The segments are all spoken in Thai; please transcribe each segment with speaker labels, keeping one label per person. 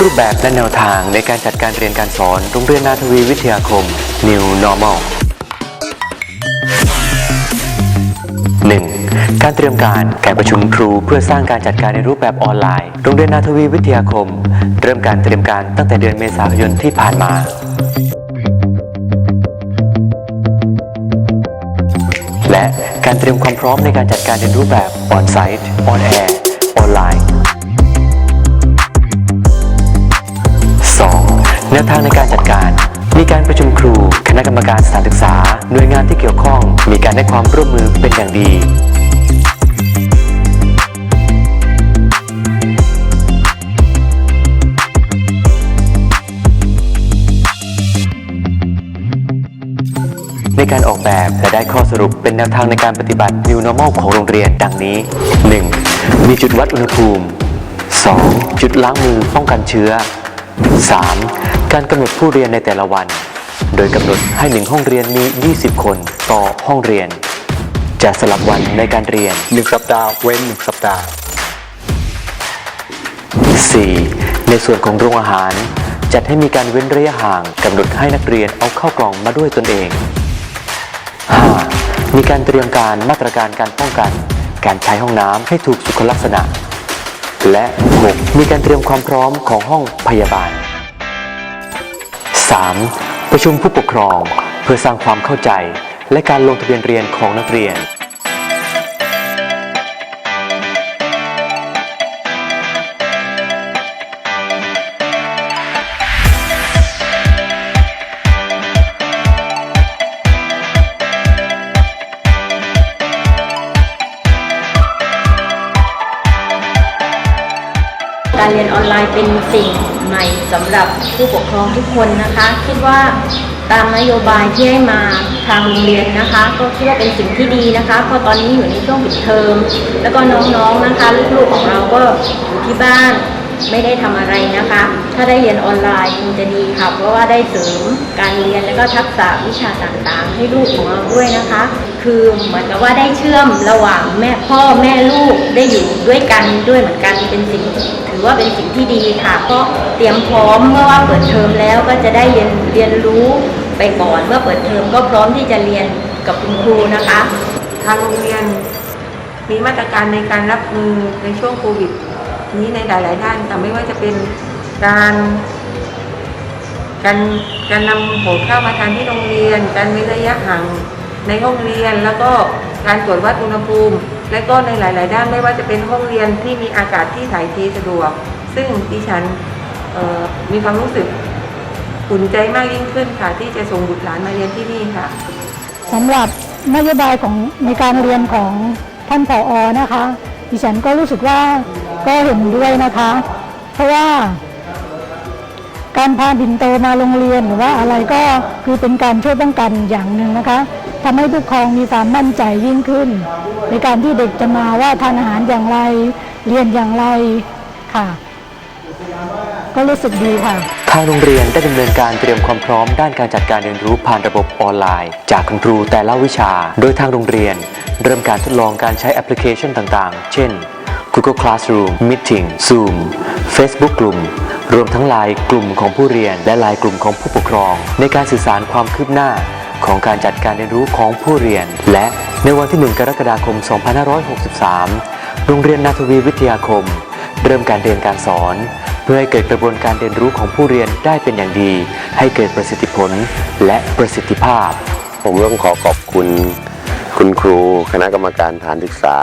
Speaker 1: รูปแบบและแนวทางในการจัดการเรียนการสอนโรงเรียนนาทวีวิทยาคม New Normal 1. การเตรียมการการประชุมครูเพื่อสร้างการจัดการในรูปแบบออนไลน์ โรงเรียนนาทวีวิทยาคม เริ่มการเตรียมการตั้งแต่เดือนเมษายนที่ผ่านมา และการเตรียมความพร้อมในการจัดการในรูปแบบออนไซต์ออนแอร์ออนไลน์ นวทางในการจัดการ มีการประชุมครู คณะกรรมการสถานศึกษา หน่วยงานที่เกี่ยวข้อง มีการให้ความร่วมมือเป็นอย่างดีในการออกแบบและได้ข้อสรุปเป็นแนวทางในการปฏิบัติ New Normal ของโรงเรียนดังนี้ 1. มีจุดวัดอุณหภูมิ 2. จุดล้างมือป้องกันเชื้อ 3. การกำหนดผู้เรียนในแต่ละวัน โดยกำหนดให้หนึ่งห้องเรียนมี 20 คนต่อห้องเรียน จะสลับวันในการเรียน
Speaker 2: 1 สัปดาห์เว้น 1 สัปดาห์
Speaker 1: 4. ในส่วนของโรงอาหาร จัดให้มีการเว้นระยะห่างกำหนดให้นักเรียนเอาเข้ากล่องมาด้วยตนเอง 5. มีการเตรียมการมาตรการการป้องกัน การใช้ห้องน้ำให้ถูกสุขลักษณะ และ 6. มีการเตรียมความพร้อมของห้องพยาบาล 3. ประชุมผู้ปกครอง เพื่อสร้างความเข้าใจ และการลงทะเบียนเรียนของนักเรียน
Speaker 3: การเรียนออนไลน์เป็นสิ่งใหม่สำหรับผู้ปกครองทุกคนนะคะ คิดว่าตามนโยบายที่ให้มาทางโรงเรียนนะคะ ก็คิดว่าเป็นสิ่งที่ดีนะคะเพราะตอนนี้อยู่ในช่วงปิดเทอม แล้วก็น้องๆนะคะลูกๆของเราก็อยู่ที่บ้านไม่ได้ทำอะไรนะคะ ถ้าได้เรียนออนไลน์คงจะดีค่ะ เพราะว่าได้เสริมการเรียนและก็ทักษะวิชาต่างๆ ให้ลูกของเราด้วยนะคะ คือเหมือนกับว่าได้เชื่อมระหว่างแม่พ่อแม่ลูกได้อยู่ด้วยกันด้วยเหมือนกันเป็นสิ่งถือว่าเป็นสิ่งที่ดีค่ะ ก็เตรียมพร้อมเมื่อว่าเปิดเทอมแล้วก็จะได้เรียนเรียนรู้ไปก่อนเมื่อเปิดเทอมก็พร้อมที่จะเรียนกับคุณครูนะคะ
Speaker 4: ทางโรงเรียนมีมาตรการในการรับมือในช่วงโควิด นี้ในหลาย ๆ ด้านค่ไม่ว่าจะเป็นการการการนำหัวข้าวมาทานที่โรงเรียน การเว้นระยะห่าง ในห้องเรียนแล้วก็การตรวจวัดอุณหภูมิ และก็ในหลาย ๆ ด้านไม่ว่าจะเป็นห้องเรียนที่มีอากาศที่ถ่ายเทสะดวก ซึ่งดิฉันมีความรู้สึกอุ่นใจมากยิ่งขึ้นค่ะที่จะส่งบุตรหลานมาเรียนที่นี่ค่ะ
Speaker 5: สำหรับนโยบายของในการเรียนของท่านผออนะคะ ดิฉันก็รู้สึกว่าก็เห็นด้วยนะคะ เพราะว่า การพาบินโตมาโรงเรียนหรือว่าอะไรก็คือเป็นการช่วยป้องกันอย่างหนึ่งนะคะ ทำให้ผู้ปกครองมีความมั่นใจยิ่งขึ้น ในการที่เด็กจะมาว่าทานอาหารอย่างไร เรียนอย่างไรค่ะ ก็รู้สึกดีค่ะ
Speaker 1: ทางโรงเรียนได้ดำเนินการเตรียมความพร้อมด้านการจัดการเรียนรู้ผ่านระบบออนไลน์ จากคุณครูแต่ละวิชา โดยทางโรงเรียน เริ่มการทดลองการใช้แอปพลิเคชันต่างๆ เช่น Google Classroom Meeting Zoom Facebook กลุ่ม รวมทั้งไลน์กลุ่มของผู้เรียน และไลน์กลุ่มของผู้ปกครอง ในการสื่อสารความคืบหน้า ของการจัดการเรียนรู้ของผู้เรียน และในวันที่ 1 กรกฎาคม 2563 โรงเรียนนาทวีวิทยาคม เริ่มการเรียนการสอน เพื่อให้เกิดกระบวนการเรียนรู้ของผู้เรียนได้เป็นอย่างดี ให้เกิดประสิทธิผลและประสิทธิภาพ
Speaker 6: ผมต้องขอขอบคุณคุณครู คณะกรรมการฐานศึกษา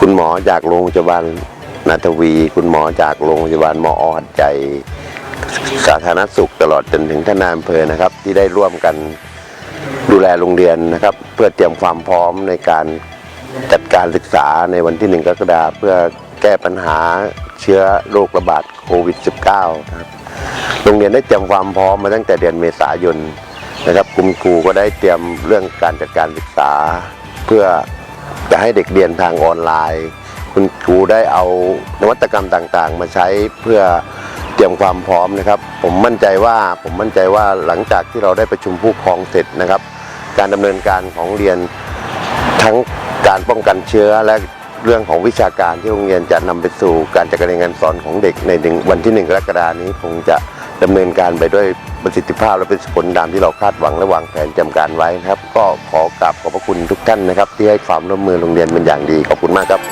Speaker 6: คุณหมอจากโรงพยาบาลนาทวี คุณหมอจากโรงพยาบาลมอหัดใจ สาธารณสุขตลอดจนถึงท่านนายอำเภอนะครับ ที่ได้ร่วมกันดูแลโรงเรียนนะครับ เพื่อเตรียมความพร้อมในการจัดการศึกษาในวันที่หนึ่งกรกฎาคมเพื่อแก้ปัญหาเชื้อโรคระบาดโควิด -19 นะครับโรงเรียนได้เตรียมความพร้อมมาตั้งแต่เดือนเมษายนนะครับคุณครูก็ได้เตรียมเรื่องการจัดการศึกษา เพื่อจะให้เด็กเรียนทางออนไลน์ คุณครูได้เอานวัตกรรมต่างๆ มาใช้เพื่อ เตรียมความพร้อมนะครับ ผมมั่นใจว่าผมมั่นใจว่าหลังจากที่เราได้ประชุมผู้ปกครองเสร็จนะครับ การดำเนินการของเรียนทั้งการป้องกันเชื้อและเรื่องของวิชาการที่โรงเรียนจะนำไปสู่การจัดการเรียนการสอนของเด็กในหนึ่งวันที่หนึ่งกรกฎานี้คงจะดำเนินการไปด้วยประสิทธิภาพและเป็นผลตามที่เราคาดหวังและวางแผนจำการไว้นะครับ ก็ขอกราบขอบพระคุณทุกท่านนะครับ ที่ให้ความร่วมมือโรงเรียนเป็นอย่างดีขอบคุณมากครับ